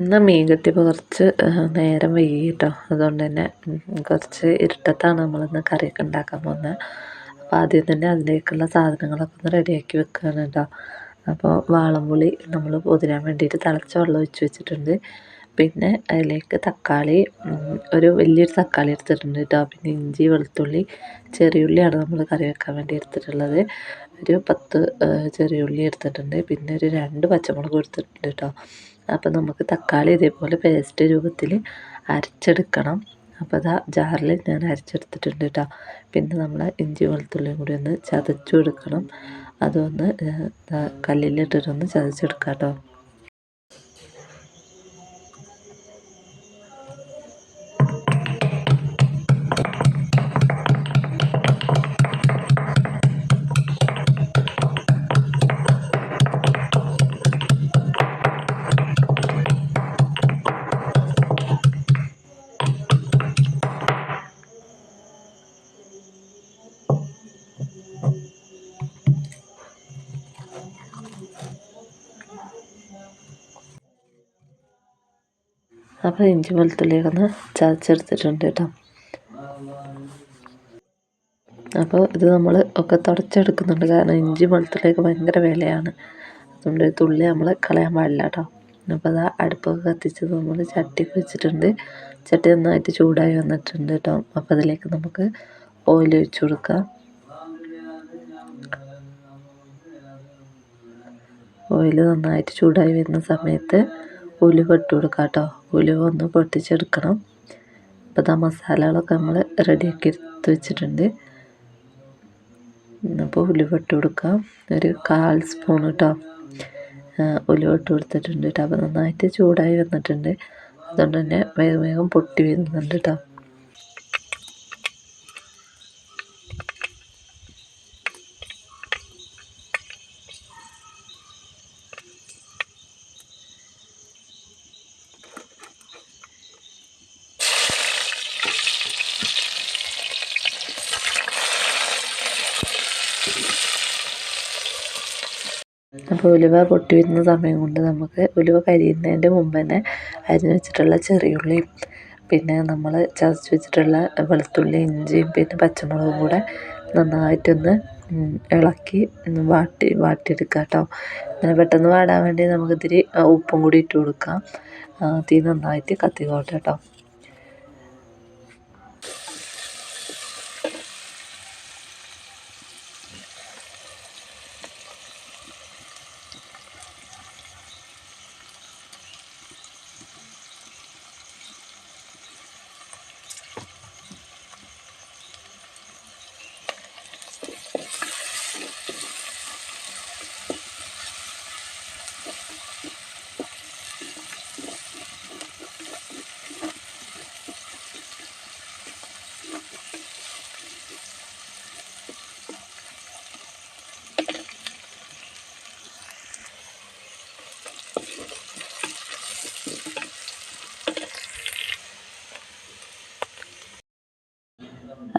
ഇന്ന് മീൻ കിട്ടിയപ്പോൾ കുറച്ച് നേരം വൈകി കേട്ടോ അതുകൊണ്ട് തന്നെ കുറച്ച് ഇരുട്ടത്താണ് നമ്മളിന്ന് കറിയൊക്കെ ഉണ്ടാക്കാൻ പോകുന്നത്. അപ്പോൾ ആദ്യം തന്നെ അതിലേക്കുള്ള സാധനങ്ങളൊക്കെ ഒന്ന് റെഡിയാക്കി വെക്കുകയാണ് കേട്ടോ. അപ്പോൾ വാളംപുളി നമ്മൾ പൊതിരാൻ വേണ്ടിയിട്ട് തിളച്ച വെള്ളം ഒഴിച്ച് വെച്ചിട്ടുണ്ട്. പിന്നെ അതിലേക്ക് തക്കാളി ഒരു വലിയൊരു തക്കാളി എടുത്തിട്ടുണ്ട് കേട്ടോ. പിന്നെ ഇഞ്ചി വെളുത്തുള്ളി ചെറിയുള്ളിയാണ് നമ്മൾ കറി വെക്കാൻ വേണ്ടി എടുത്തിട്ടുള്ളത്. ഒരു പത്ത് ചെറിയുള്ളി എടുത്തിട്ടുണ്ട്. പിന്നെ ഒരു രണ്ട് പച്ചമുളക് എടുത്തിട്ടുണ്ട് കേട്ടോ. അപ്പോൾ നമുക്ക് തക്കാളി ഇതേപോലെ പേസ്റ്റ് രൂപത്തിൽ അരച്ചെടുക്കണം. അപ്പോൾ അതാ ജാറിൽ ഞാൻ അരച്ചെടുത്തിട്ടുണ്ട് കേട്ടോ പിന്നെ നമ്മൾ ഇഞ്ചി വെളുത്തുള്ളിയും കൂടി ഒന്ന് ചതച്ചു എടുക്കണം അതൊന്ന് കല്ലിലിട്ടിട്ടൊന്ന് ചതച്ചെടുക്കാം കേട്ടോ അപ്പോൾ ഇഞ്ചി വെളുത്തുള്ളിയൊക്കെ ചതച്ചെടുത്തിട്ടുണ്ട് കേട്ടോ. അപ്പോൾ ഇത് നമ്മൾ ഒക്കെ തുടച്ചെടുക്കുന്നുണ്ട്. കാരണം ഇഞ്ചി വെളുത്തുള്ളിയൊക്കെ ഭയങ്കര വിലയാണ്. അതുകൊണ്ട് തുള്ളി നമ്മൾ കളയാൻ പാടില്ല കേട്ടോ. അപ്പോൾ അതാ അടുപ്പൊക്കെ കത്തിച്ചത് നമ്മൾ ചട്ടി വെച്ചിട്ടുണ്ട്. ചട്ടി നന്നായിട്ട് ചൂടായി വന്നിട്ടുണ്ട് കേട്ടോ. അപ്പോൾ അതിലേക്ക് നമുക്ക് ഓയിൽ ഒഴിച്ച് കൊടുക്കാം. ഓയിൽ നന്നായിട്ട് ചൂടായി വരുന്ന സമയത്ത് ഉലുവ ഇട്ട് കൊടുക്കാം കേട്ടോ ഉലുവ ഒന്ന് പൊട്ടിച്ചെടുക്കണം. അപ്പോൾ ഇതാ മസാലകളൊക്കെ നമ്മൾ റെഡിയാക്കി എടുത്ത് വെച്ചിട്ടുണ്ട്. അപ്പോൾ ഉലുവ ഇട്ട് കൊടുക്കാം. ഒരു കാൽ സ്പൂൺ കേട്ടോ ഉലുവ ഇട്ട് കൊടുത്തിട്ടുണ്ട് കേട്ടോ അപ്പോൾ നന്നായിട്ട് ചൂടായി വന്നിട്ടുണ്ട്. അതുകൊണ്ട് തന്നെ വേഗം വേഗം പൊട്ടി വരുന്നുണ്ട് കേട്ടോ അപ്പോൾ ഉലുവ പൊട്ടി വരുന്ന സമയം കൊണ്ട് നമുക്ക് ഉലുവ കരിയുന്നതിന്റെ മുമ്പ് തന്നെ അരിഞ്ഞ് വെച്ചിട്ടുള്ള ചെറിയുള്ളിയും പിന്നെ നമ്മൾ ചതച്ച് വെച്ചിട്ടുള്ള വെളുത്തുള്ളി ഇഞ്ചിയും പിന്നെ പച്ചമുളകും കൂടെ നന്നായിട്ടൊന്ന് ഇളക്കി വാട്ടി വാട്ടിയെടുക്കുക കേട്ടോ. അങ്ങനെ പെട്ടെന്ന് വാടാൻ വേണ്ടി നമുക്ക് ഇത്തിരി ഉപ്പും കൂടി ഇട്ട് കൊടുക്കാം. തീ നന്നായിട്ട് കത്തിക്കോട്ടെ കേട്ടോ.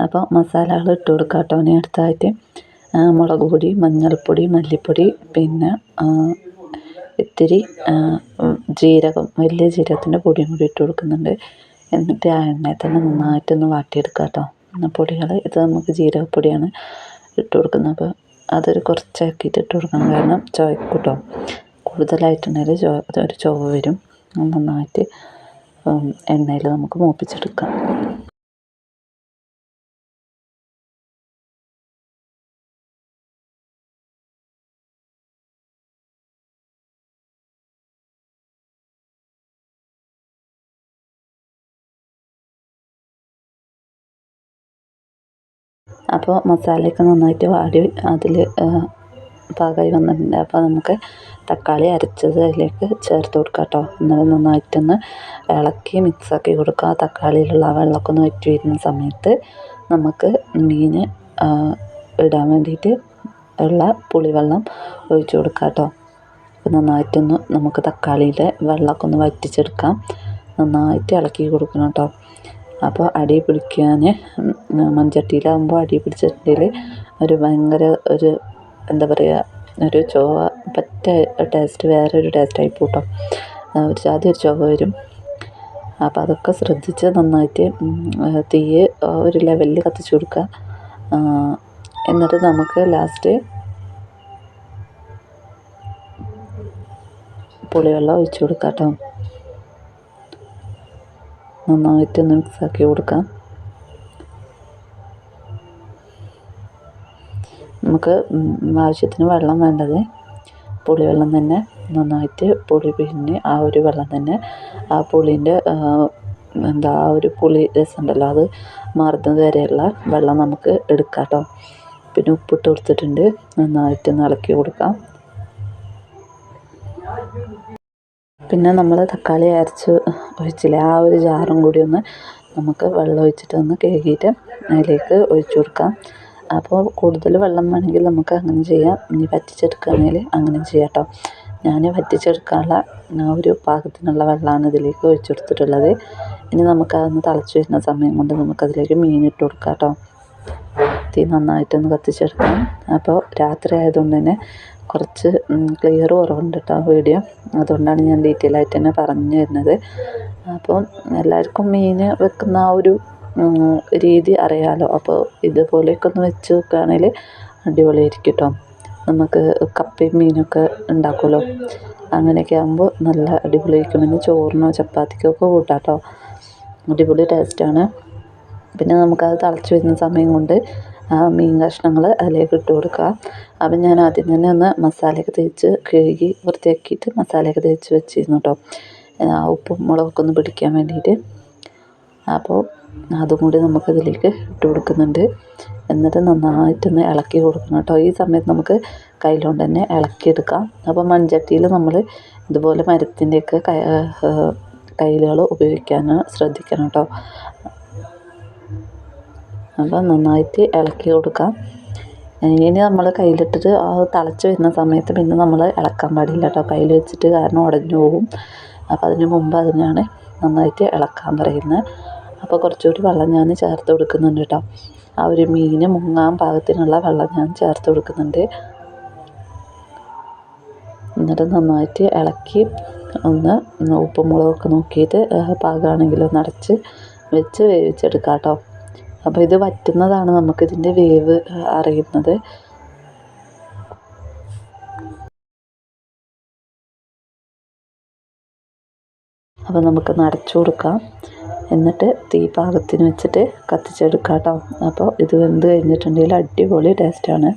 അപ്പോൾ മസാലകൾ ഇട്ട് കൊടുക്കാം കേട്ടോ. ഇനി അടുത്തായിട്ട് മുളക് പൊടി മഞ്ഞൾപ്പൊടി മല്ലിപ്പൊടി പിന്നെ ഇത്തിരി ജീരകം വലിയ ജീരകത്തിന്റെ പൊടിയും കൂടി ഇട്ട് കൊടുക്കുന്നുണ്ട്. എന്നിട്ട് ആ എണ്ണയിൽ തന്നെ നന്നായിട്ടൊന്ന് വാട്ടിയെടുക്കുക കേട്ടോ. പൊടികൾ ഇത് നമുക്ക് ജീരകപ്പൊടിയാണ് ഇട്ട് കൊടുക്കുന്നത്. അപ്പോൾ അതൊരു കുറച്ചാക്കിയിട്ട് ഇട്ട് കൊടുക്കണം. കാരണം ചുവക്കും കേട്ടോ കൂടുതലായിട്ടുണ്ടെങ്കിൽ ചോ ഒരു ചുവ വരും. നന്നായിട്ട് എണ്ണയിൽ നമുക്ക് മൂപ്പിച്ചെടുക്കാം. അപ്പോൾ മസാലയൊക്കെ നന്നായിട്ട് വാടി അതിൽ പാകമായി വന്നിട്ടുണ്ട്. അപ്പോൾ നമുക്ക് തക്കാളി അരച്ചത് അതിലേക്ക് ചേർത്ത് കൊടുക്കാം കേട്ടോ. എന്നിട്ട് നന്നായിട്ടൊന്ന് ഇളക്കി മിക്സാക്കി കൊടുക്കുക. ആ തക്കാളിയിലുള്ള ആ വെള്ളമൊക്കെ ഒന്ന് വറ്റി വരുന്ന സമയത്ത് നമുക്ക് മീൻ ഇടാൻ വേണ്ടിയിട്ട് ഉള്ള പുളിവെള്ളം ഒഴിച്ചു കൊടുക്കാം കേട്ടോ. അപ്പോൾ നന്നായിട്ടൊന്ന് നമുക്ക് തക്കാളിയിലെ വെള്ളമൊക്കെ ഒന്ന് വറ്റിച്ചെടുക്കാം. നന്നായിട്ട് ഇളക്കി കൊടുക്കണം കേട്ടോ. അപ്പോൾ അടി പിടിക്കാൻ മൺചട്ടിയിലാകുമ്പോൾ അടി പിടിച്ചിട്ടുണ്ടെങ്കിൽ ഒരു ഭയങ്കര ഒരു എന്താ പറയുക ഒരു ചൊവ പറ്റ ടേസ്റ്റ് വേറെ ടേസ്റ്റായി പോട്ടോ ഒരു ജാതി ഒരു ചുവ വരും. അപ്പോൾ അതൊക്കെ ശ്രദ്ധിച്ച് നന്നായിട്ട് തീ ഒരു ലെവലിൽ കത്തിച്ച് കൊടുക്കുക. എന്നിട്ട് നമുക്ക് ലാസ്റ്റ് പുളിവെള്ളം ഒഴിച്ചു കൊടുക്കാം കേട്ടോ. നന്നായിട്ടൊന്ന് മിക്സാക്കി കൊടുക്കാം. നമുക്ക് ആവശ്യത്തിന് വെള്ളം വേണ്ടത് പുളിവെള്ളം തന്നെ നന്നായിട്ട് പുളി പിഴിഞ്ഞ് ആ ഒരു വെള്ളം തന്നെ ആ പുളീന്റെ എന്താ ആ ഒരു പുളി രസമുണ്ടല്ലോ അത് മാറുന്നത് വരെയുള്ള വെള്ളം നമുക്ക് എടുക്കാം കേട്ടോ. പിന്നെ ഉപ്പിട്ട് കൊടുത്തിട്ടുണ്ട്. നന്നായിട്ട് ഇളക്കി കൊടുക്കാം. പിന്നെ നമ്മൾ തക്കാളി അരച്ച് ഒഴിച്ചില്ലേ? ആ ഒരു ജാറും കൂടി ഒന്ന് നമുക്ക് വെള്ളം ഒഴിച്ചിട്ട് ഒന്ന് കഴുകിയിട്ട് അതിലേക്ക് ഒഴിച്ചു കൊടുക്കാം. അപ്പോൾ കൂടുതൽ വെള്ളം വേണമെങ്കിൽ നമുക്ക് അങ്ങനെ ചെയ്യാം. ഇനി വറ്റിച്ചെടുക്കുകയാണെങ്കിൽ അങ്ങനെ ചെയ്യാം കേട്ടോ. ഞാൻ വറ്റിച്ചെടുക്കാനുള്ള ഒരു പാകത്തിനുള്ള വെള്ളമാണ് ഇതിലേക്ക് ഒഴിച്ചു കൊടുത്തിട്ടുള്ളത്. ഇനി നമുക്കതൊന്ന് തിളച്ച് വരുന്ന സമയം കൊണ്ട് നമുക്കതിലേക്ക് മീൻ ഇട്ട് കൊടുക്കാം കേട്ടോ. തീ നന്നായിട്ടൊന്ന് കത്തിച്ചെടുക്കാം അപ്പോൾ രാത്രി ആയതുകൊണ്ട് തന്നെ കുറച്ച് ക്ലിയർ കുറവുണ്ട് കേട്ടോ വീഡിയോ അതുകൊണ്ടാണ് ഞാൻ ഡീറ്റെയിൽ ആയിട്ട് തന്നെ പറഞ്ഞു തരുന്നത്. അപ്പോൾ എല്ലാവർക്കും മീൻ വെക്കുന്ന ആ ഒരു രീതി അറിയാലോ. അപ്പോൾ ഇതുപോലെയൊക്കെ ഒന്ന് വെച്ച് നോക്കുകയാണെങ്കിൽ അടിപൊളിയായിരിക്കും കേട്ടോ. നമുക്ക് കപ്പയും മീനൊക്കെ ഉണ്ടാക്കുമല്ലോ. അങ്ങനെയൊക്കെ ആകുമ്പോൾ നല്ല അടിപൊളിയായിരിക്കും. പിന്നെ ചോറിനോ ചപ്പാത്തിക്കൊക്കെ കൂട്ടാം കേട്ടോ. അടിപൊളി ടേസ്റ്റാണ് പിന്നെ നമുക്കത് തിളച്ച് വരുന്ന സമയം കൊണ്ട് മീൻ കഷ്ണങ്ങൾ അതിലേക്ക് ഇട്ട് കൊടുക്കുക. അപ്പം ഞാൻ ആദ്യം തന്നെ ഒന്ന് മസാലയൊക്കെ തേച്ച് കഴുകി വൃത്തിയാക്കിയിട്ട് മസാലയൊക്കെ തേച്ച് വെച്ചിരുന്നു കേട്ടോ ഉപ്പും മുളകൊക്കെ ഒന്ന് പിടിക്കാൻ വേണ്ടിയിട്ട്. അപ്പോൾ അതും കൂടി നമുക്കതിലേക്ക് ഇട്ട് കൊടുക്കുന്നുണ്ട്. എന്നിട്ട് നന്നായിട്ടൊന്ന് ഇളക്കി കൊടുക്കണം കേട്ടോ ഈ സമയത്ത് നമുക്ക് കയ്യിലുകൊണ്ട് തന്നെ ഇളക്കിയെടുക്കാം. അപ്പോൾ മൺചട്ടിയിൽ നമ്മൾ ഇതുപോലെ മരത്തിന്റെയൊക്കെ കയ്യിലുകൾ ഉപയോഗിക്കാൻ ശ്രദ്ധിക്കണം കേട്ടോ അപ്പോൾ നന്നായിട്ട് ഇളക്കി കൊടുക്കാം. ഇനി നമ്മൾ കയ്യിലിട്ടിട്ട് ആ തിളച്ച് വരുന്ന സമയത്ത് പിന്നെ നമ്മൾ ഇളക്കാൻ പാടില്ല കേട്ടോ. കയ്യിൽ വെച്ചിട്ട് കാരണം ഉടഞ്ഞു പോകും. അപ്പോൾ അതിന് മുമ്പ് അതിനാണ് നന്നായിട്ട് ഇളക്കാൻ പറയുന്നത്. അപ്പോൾ കുറച്ചുകൂടി വെള്ളം ഞാൻ ചേർത്ത് കൊടുക്കുന്നുണ്ട് കേട്ടോ. ആ ഒരു മീൻ മുങ്ങാൻ പാകത്തിനുള്ള വെള്ളം ഞാൻ ചേർത്ത് കൊടുക്കുന്നുണ്ട്. എന്നിട്ട് നന്നായിട്ട് ഇളക്കി ഒന്ന് ഉപ്പും മുളകൊക്കെ നോക്കിയിട്ട് പാകമാണെങ്കിൽ ഒന്ന് അടച്ച് വെച്ച് വേവിച്ചെടുക്കാം കേട്ടോ. അപ്പോൾ ഇത് വറ്റുന്നതാണ് നമുക്കിതിന്റെ വേവ് അറിയുന്നത്. അപ്പോൾ നമുക്ക് നടച്ചു കൊടുക്കാം. എന്നിട്ട് തീ പാകത്തിന് വെച്ചിട്ട് കത്തിച്ചെടുക്കാം കേട്ടോ. അപ്പോൾ ഇത് വെന്ത് കഴിഞ്ഞിട്ടുണ്ടെങ്കിൽ അടിപൊളി ടേസ്റ്റാണ്.